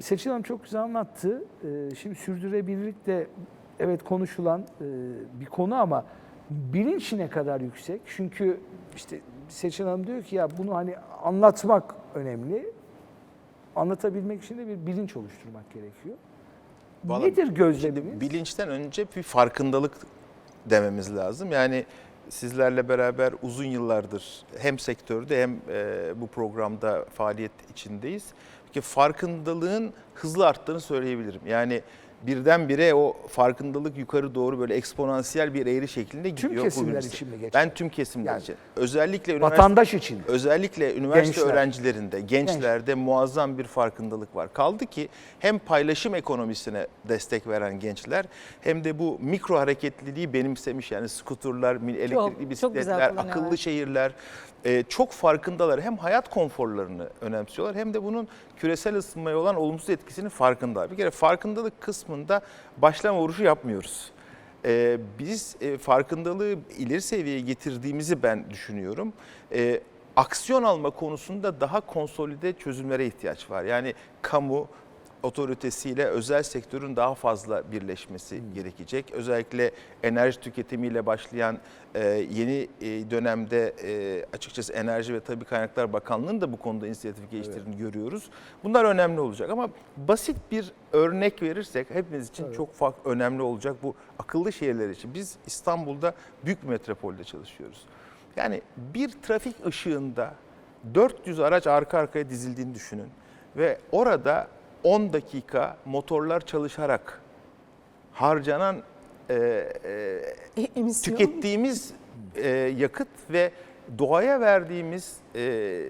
Seçil Hanım çok güzel anlattı. Ee, Şimdi sürdürülebilirlik de evet konuşulan e, bir konu ama bilinç ne kadar yüksek? Çünkü işte Seçil Hanım diyor ki ya bunu hani anlatmak önemli. Anlatabilmek için de bir bilinç oluşturmak gerekiyor. Vallahi Nedir gözleminiz? Bilinçten önce bir farkındalık dememiz lazım. Yani sizlerle beraber uzun yıllardır hem sektörde hem e, bu programda faaliyet içindeyiz. Ki farkındalığın hızlı arttığını söyleyebilirim. Yani birdenbire o farkındalık yukarı doğru böyle eksponansiyel bir eğri şeklinde gidiyor. Tüm kesimler için mi geçer? Ben tüm kesimler Yani için. Özellikle Vatandaş için. Özellikle üniversite Gençler. öğrencilerinde, gençlerde muazzam bir farkındalık var. Kaldı ki hem paylaşım ekonomisine destek veren gençler hem de bu mikro hareketliliği benimsemiş. Yani skuturlar, elektrikli çok bisikletler, kullanıyorlar. akıllı şehirler e, çok farkındalar. Hem hayat konforlarını önemsiyorlar hem de bunun küresel ısınmaya olan olumsuz etkisinin farkında. Bir kere farkındalık kısmında başlama vuruşu yapmıyoruz. Ee, biz e, farkındalığı ileri seviyeye getirdiğimizi ben düşünüyorum. Ee, aksiyon alma konusunda daha konsolide çözümlere ihtiyaç var. Yani kamu otoritesiyle özel sektörün daha fazla birleşmesi gerekecek. Özellikle enerji tüketimiyle başlayan e, yeni e, dönemde e, açıkçası Enerji ve Tabi Kaynaklar Bakanlığı'nın da bu konuda inisiyatif geliştirdiğini görüyoruz. Bunlar önemli olacak ama basit bir örnek verirsek hepimiz için çok farklı önemli olacak bu akıllı şehirler için. Biz İstanbul'da büyük metropolde çalışıyoruz. Yani bir trafik ışığında 400 araç arka arkaya dizildiğini düşünün ve orada 10 dakika motorlar çalışarak harcanan e, e, E, tükettiğimiz e, yakıt ve doğaya verdiğimiz e,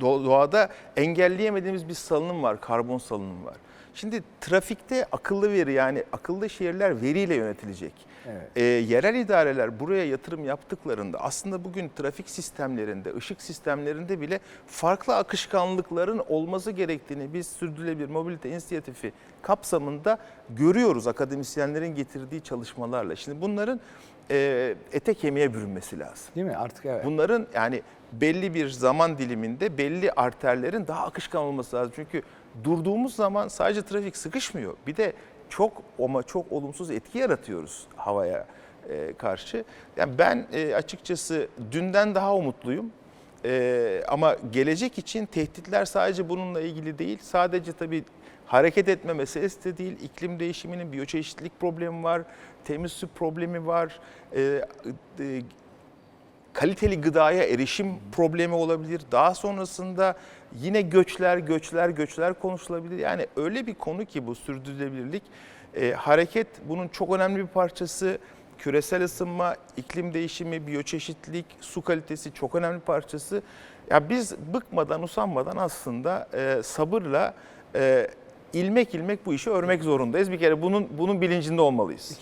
doğada engelleyemediğimiz bir salınım var, karbon salınımı var. Şimdi trafikte akıllı veri yani akıllı şehirler veriyle yönetilecek. Evet. E, yerel idareler buraya yatırım yaptıklarında aslında bugün trafik sistemlerinde, ışık sistemlerinde bile farklı akışkanlıkların olması gerektiğini biz sürdürülebilir mobilite inisiyatifi kapsamında görüyoruz akademisyenlerin getirdiği çalışmalarla. Şimdi bunların e, ete kemiğe bürünmesi lazım. Değil mi? Artık evet. Bunların yani belli bir zaman diliminde belli arterlerin daha akışkan olması lazım. Çünkü durduğumuz zaman sadece trafik sıkışmıyor. Bir de çok ama çok olumsuz etki yaratıyoruz havaya e, karşı. Yani ben e, açıkçası dünden daha umutluyum. E, ama gelecek için tehditler sadece bununla ilgili değil. Sadece tabii hareket etme meselesi de değil. İklim değişiminin biyoçeşitlilik problemi var. Temiz su problemi var. E, e, kaliteli gıdaya erişim problemi olabilir. Daha sonrasında yine göçler, göçler, göçler konuşulabilir. Yani öyle bir konu ki bu sürdürülebilirlik. E, hareket bunun çok önemli bir parçası. Küresel ısınma, iklim değişimi, biyoçeşitlilik, su kalitesi çok önemli parçası. Ya biz bıkmadan, usanmadan aslında e, sabırla e, ilmek ilmek bu işi örmek zorundayız. Bir kere bunun bunun bilincinde olmalıyız.